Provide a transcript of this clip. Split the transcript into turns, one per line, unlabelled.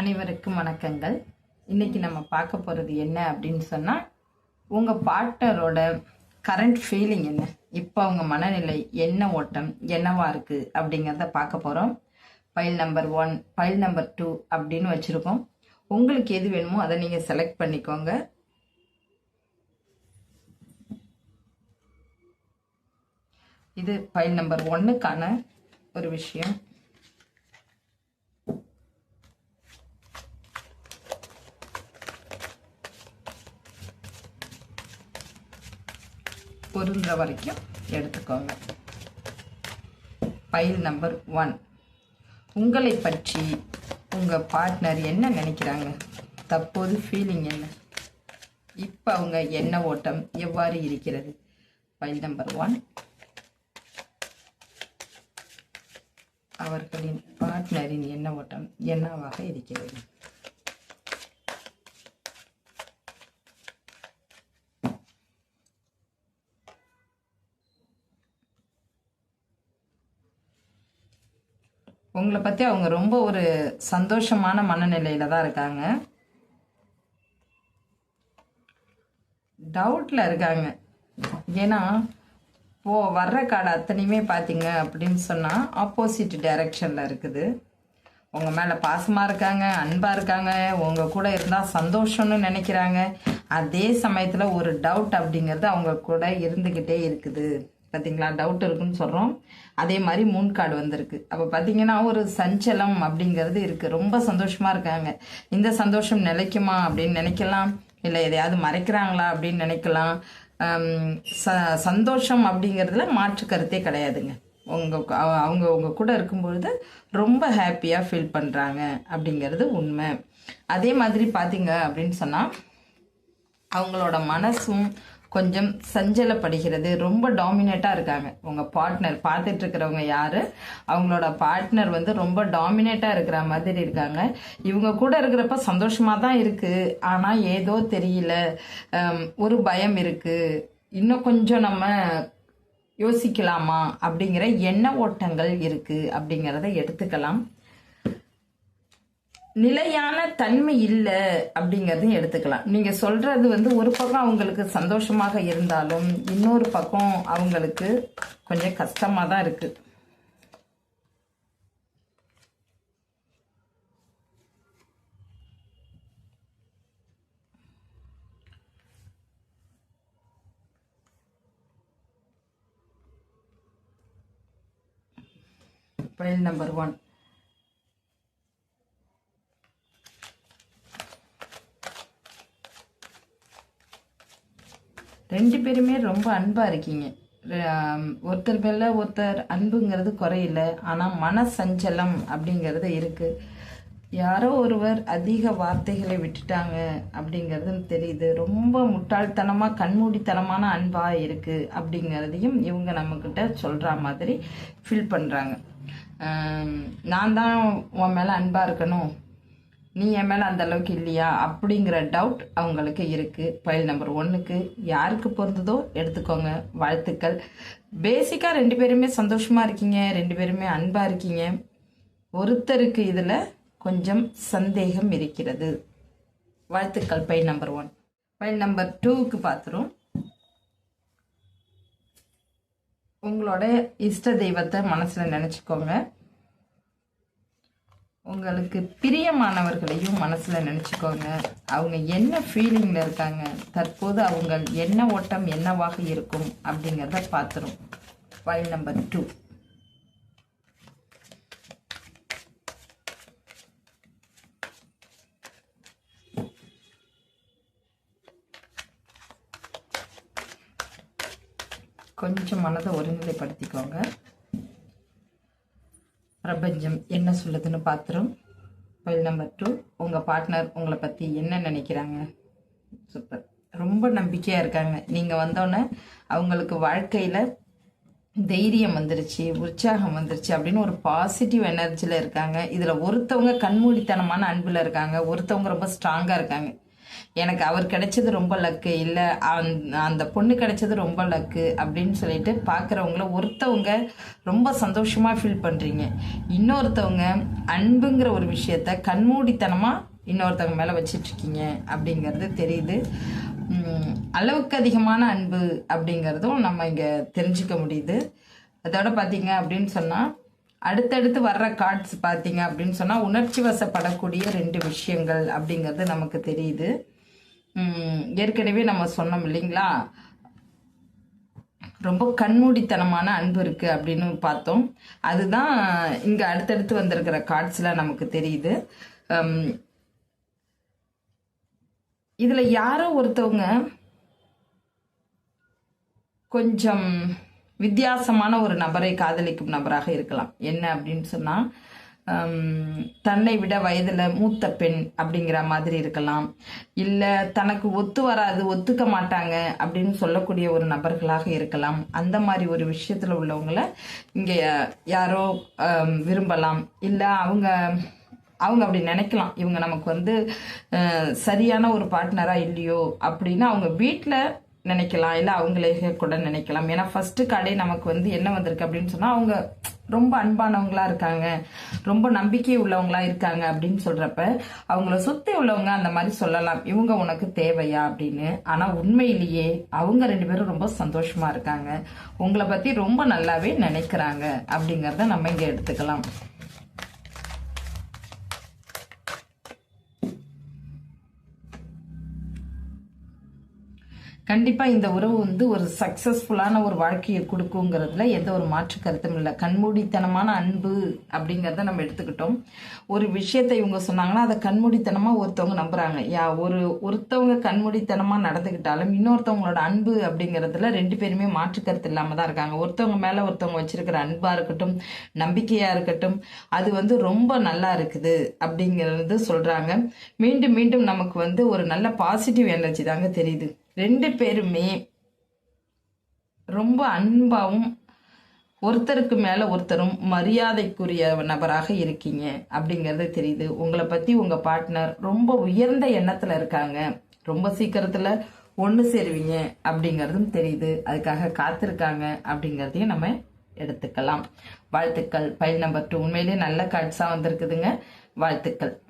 அனைவருக்கும் வணக்கங்கள். இன்னைக்கு நம்ம பார்க்க போகிறது என்ன அப்படின்னு சொன்னால் உங்கள் பார்ட்னரோட கரண்ட் ஃபீலிங் என்ன? இப்போ அவங்க மனநிலை என்ன ஓட்டம் என்னவா இருக்குது அப்படிங்கிறத பார்க்க போகிறோம் file number one file number two அப்படின்னு வச்சுருக்கோம். உங்களுக்கு எது வேணுமோ அதை நீங்கள் செலக்ட் பண்ணிக்கோங்க. இது ஃபைல் நம்பர் ஒன்றுக்கான ஒரு விஷயம். பொருந்துற வரைக்கும் எடுத்துக்கோங்க. ஃபைல் நம்பர் ஒன் உங்களை பற்றி உங்கள் பார்ட்னர் என்ன நினைக்கிறாங்க? தற்போது ஃபீலிங் என்ன? இப்போ அவங்க என்ன ஓட்டம் எவ்வாறு இருக்கிறது? ஃபைல் நம்பர் ஒன் அவர்களின் பார்ட்னரின் எண்ண ஓட்டம்? என்னவாக இருக்கிறது? உங்களை பற்றி அவங்க ரொம்ப ஒரு சந்தோஷமான மனநிலையில் தான் இருக்காங்க. டவுட்டில் இருக்காங்க. ஏன்னா போ வர்ற கார்டு அத்தனையுமே பார்த்தீங்க அப்படின்னு சொன்னால் ஆப்போசிட் டைரக்ஷனில் இருக்குது. உங்கள் மேலே பாசமாக இருக்காங்க அன்பாக இருக்காங்க உங்கள் கூட இருந்தால் சந்தோஷம்னு நினைக்கிறாங்க. அதே சமயத்தில் ஒரு டவுட் அப்படிங்கிறது அவங்க கூட இருந்துக்கிட்டே இருக்குது. பார்த்தீங்களா டவுட் இருக்குன்னு சொல்கிறோம் அதே மாதிரி மூன் கார்டு வந்திருக்கு. அப்போ பார்த்தீங்கன்னா ஒரு சஞ்சலம் அப்படிங்கிறது இருக்குது ரொம்ப சந்தோஷமாக இருக்காங்க. இந்த சந்தோஷம் நிலைக்குமா அப்படின்னு நினைக்கலாம்? இல்லை எதையாவது மறைக்கிறாங்களா அப்படின்னு நினைக்கலாம். ச சந்தோஷம் அப்படிங்கிறதுல மாற்று கருத்தே கிடையாதுங்க. உங்கள் அவங்க உங்கள் கூட இருக்கும்பொழுது ரொம்ப ஹாப்பியாக ஃபீல் பண்ணுறாங்க அப்படிங்கிறது உண்மை. அதே மாதிரி பார்த்தீங்க அப்படின்னு சொன்னால் அவங்களோட மனசும் கொஞ்சம் சஞ்சலப்படுகிறது. ரொம்ப டாமினேட்டாக இருக்காங்க. உங்கள் பார்ட்னர் பார்த்துட்டு இருக்கிறவங்க யார்? அவங்களோட பார்ட்னர் வந்து ரொம்ப டாமினேட்டாக இருக்கிற மாதிரி இருக்காங்க. இவங்க கூட இருக்கிறப்ப சந்தோஷமாக தான் இருக்குது ஆனால் ஏதோ தெரியல. ஒரு பயம் இருக்குது இன்னும் கொஞ்சம் நம்ம யோசிக்கலாமா? அப்படிங்கிற எண்ண ஓட்டங்கள் இருக்குது அப்படிங்கிறத எடுத்துக்கலாம். நிலையான தன்மை இல்லை அப்படிங்கிறதையும் எடுத்துக்கலாம். நீங்க சொல்றது வந்து ஒரு பக்கம் அவங்களுக்கு சந்தோஷமாக இருந்தாலும் இன்னொரு பக்கம் அவங்களுக்கு கொஞ்சம் கஷ்டமா தான் இருக்கு. பயில் நம்பர் ஒன் ரெண்டு பேருமே ரொம்ப அன்பாக இருக்கீங்க. ஒருத்தர் மேல ஒருத்தர் அன்புங்கிறது குறையில ஆனால் மன சஞ்சலம் அப்படிங்கிறது இருக்குது யாரோ ஒருவர் அதிக வார்த்தைகளை விட்டுட்டாங்க அப்படிங்கிறது தெரியுது. ரொம்ப முட்டாள்தனமாக கண்மூடித்தனமான அன்பாக இருக்குது அப்படிங்கிறதையும் இவங்க நம்மக்கிட்ட சொல்கிற மாதிரி ஃபீல் பண்ணுறாங்க நான் தான் உன் மேலே அன்பாக இருக்கணும். நீ என் மேலே அந்த அளவுக்கு இல்லையா அப்படிங்கிற டவுட் அவங்களுக்கு இருக்குது ஃபைல் நம்பர் ஒன்றுக்கு யாருக்கு பொருந்ததோ எடுத்துக்கோங்க. வாழ்த்துக்கள். பேசிக்காக ரெண்டு பேருமே சந்தோஷமாக இருக்கீங்க. ரெண்டு பேருமே அன்பாக இருக்கீங்க. ஒருத்தருக்கு இதில் கொஞ்சம் சந்தேகம் இருக்கிறது. வாழ்த்துக்கள் file number one file number டூவுக்கு பார்த்துரும் உங்களோட இஷ்ட தெய்வத்தை மனசில் நினச்சிக்கோங்க. உங்களுக்கு பிரியமானவர்களையும் மனசில் நினச்சிக்கோங்க. அவங்க என்ன ஃபீலிங்கில் இருக்காங்க தற்போது அவங்க என்ன ஓட்டம் என்னவாக இருக்கும் அப்படிங்கிறத பார்த்துரும் ஃபைல் நம்பர் டூ கொஞ்சம் மனதை ஒருநிலைப்படுத்திக்கோங்க. பிரபஞ்சம் என்ன சொல்லுதுன்னு பார்த்துரும் ஃபைல் நம்பர் டூ உங்கள் பார்ட்னர் உங்களை பற்றி என்ன நினைக்கிறாங்க? சூப்பர் ரொம்ப நம்பிக்கையாக இருக்காங்க. நீங்கள் வந்தோன்னே அவங்களுக்கு வாழ்க்கையில் தைரியம் வந்துருச்சு உற்சாகம் வந்துருச்சு அப்படின்னு ஒரு பாசிட்டிவ் எனர்ஜியில் இருக்காங்க. இதில் ஒருத்தவங்க கண்மூடித்தனமான அன்பில் இருக்காங்க ஒருத்தவங்க ரொம்ப ஸ்ட்ராங்காக இருக்காங்க. எனக்கு அவர் கிடைச்சது ரொம்ப லக்கு இல்லை அந்த பொண்ணு கிடைச்சது ரொம்ப லக்கு அப்படின்னு சொல்லிட்டு பார்க்குறவங்கள ஒருத்தவங்க ரொம்ப சந்தோஷமாக ஃபீல் பண்ணுறீங்க இன்னொருத்தவங்க அன்புங்கிற ஒரு விஷயத்த கண்மூடித்தனமாக இன்னொருத்தவங்க மேலே வச்சிட்ருக்கீங்க அப்படிங்கிறது தெரியுது. அளவுக்கு அதிகமான அன்பு அப்படிங்கிறதும் நம்ம இங்கே தெரிஞ்சுக்க முடியுது. அதோட பார்த்தீங்க அப்படின்னு சொன்னால் அடுத்தடுத்து வர்ற கார்ட்ஸ் பார்த்தீங்க அப்படின்னு சொன்னால் உணர்ச்சி வசப்படக்கூடிய ரெண்டு விஷயங்கள் அப்படிங்கிறது நமக்கு தெரியுது. ஏற்கனவே நம்ம சொன்னோம் இல்லைங்களா? ரொம்ப கண்மூடித்தனமான அன்பு இருக்கு அப்படின்னு பார்த்தோம். அதுதான் இங்கே அடுத்தடுத்து வந்திருக்கிற கார்ட்ஸில் நமக்கு தெரியுது. உம், இதுல யாரோ ஒருத்தவங்க கொஞ்சம் வித்தியாசமான ஒரு நபரை காதலிக்கும் நபராக இருக்கலாம். என்ன அப்படின்னு சொன்னால் தன்னை விட வயதுல மூத்த பெண் அப்படிங்கிற மாதிரி இருக்கலாம். இல்ல தனக்கு ஒத்து வராது ஒத்துக்க மாட்டாங்க அப்படின்னு சொல்லக்கூடிய ஒரு நபர்களாக இருக்கலாம். அந்த மாதிரி ஒரு விஷயத்துல உள்ளவங்கள இங்க யாரோ விரும்பலாம். இல்ல அவங்க அவங்க அப்படி நினைக்கலாம். இவங்க நமக்கு வந்து சரியான ஒரு பார்ட்னரா இல்லையோ அப்படின்னு அவங்க வீட்டில் நினைக்கலாம் இல்லை அவங்களே கூட நினைக்கலாம். ஏன்னா ஃபர்ஸ்ட் கடை நமக்கு வந்து என்ன வந்திருக்கு அப்படின்னு சொன்னால் அவங்க ரொம்ப அன்பானவங்களா இருக்காங்க. ரொம்ப நம்பிக்கை உள்ளவங்களா இருக்காங்க அப்படின்னு சொல்றப்ப அவங்கள சுத்தி உள்ளவங்க அந்த மாதிரி சொல்லலாம். இவங்க உனக்கு தேவையா அப்படின்னு. ஆனா உண்மையிலேயே அவங்க ரெண்டு பேரும் ரொம்ப சந்தோஷமா இருக்காங்க. உங்களை பத்தி ரொம்ப நல்லாவே நினைக்கிறாங்க அப்படிங்கறத நம்ம இங்க எடுத்துக்கலாம். கண்டிப்பாக இந்த உறவு வந்து ஒரு சக்சஸ்ஃபுல்லான ஒரு வாழ்க்கையை கொடுக்குங்கிறதுல எந்த ஒரு மாற்று கருத்தும் இல்லை. கண்மூடித்தனமான அன்பு அப்படிங்கிறத நம்ம எடுத்துக்கிட்டோம். ஒரு விஷயத்தை இவங்க சொன்னாங்கன்னா அதை கண்மூடித்தனமாக ஒருத்தவங்க நம்புகிறாங்க யா ஒரு ஒருத்தவங்க கண்மூடித்தனமாக நடந்துக்கிட்டாலும் இன்னொருத்தவங்களோட அன்பு அப்படிங்கிறதுல ரெண்டு பேருமே மாற்று கருத்து இல்லாமல் தான் இருக்காங்க. ஒருத்தவங்க மேலே ஒருத்தவங்க வச்சிருக்கிற அன்பாக இருக்கட்டும் நம்பிக்கையாக இருக்கட்டும் அது வந்து ரொம்ப நல்லா இருக்குது அப்படிங்கிறது சொல்கிறாங்க மீண்டும் மீண்டும் நமக்கு வந்து ஒரு நல்ல பாசிட்டிவ் எனர்ஜி தாங்க தெரியுது. ரெண்டு பேருமே ரொம்ப அன்பாவும் ஒருத்தருக்கு மேல ஒருத்தரும் மரியாதைக்குரிய நபராக இருக்கீங்க அப்படிங்கிறது தெரியுது. உங்களை பத்தி உங்க பார்ட்னர் ரொம்ப உயர்ந்த எண்ணத்துல இருக்காங்க. ரொம்ப சீக்கிரத்துல ஒன்று சேருவீங்க அப்படிங்கிறதும் தெரியுது. அதுக்காக காத்திருக்காங்க அப்படிங்கிறதையும் நம்ம எடுத்துக்கலாம். வாழ்த்துக்கள். பயில் நம்பர் டூ உண்மையிலேயே நல்ல கார்ட்ஸாக வந்திருக்குதுங்க. வாழ்த்துக்கள்.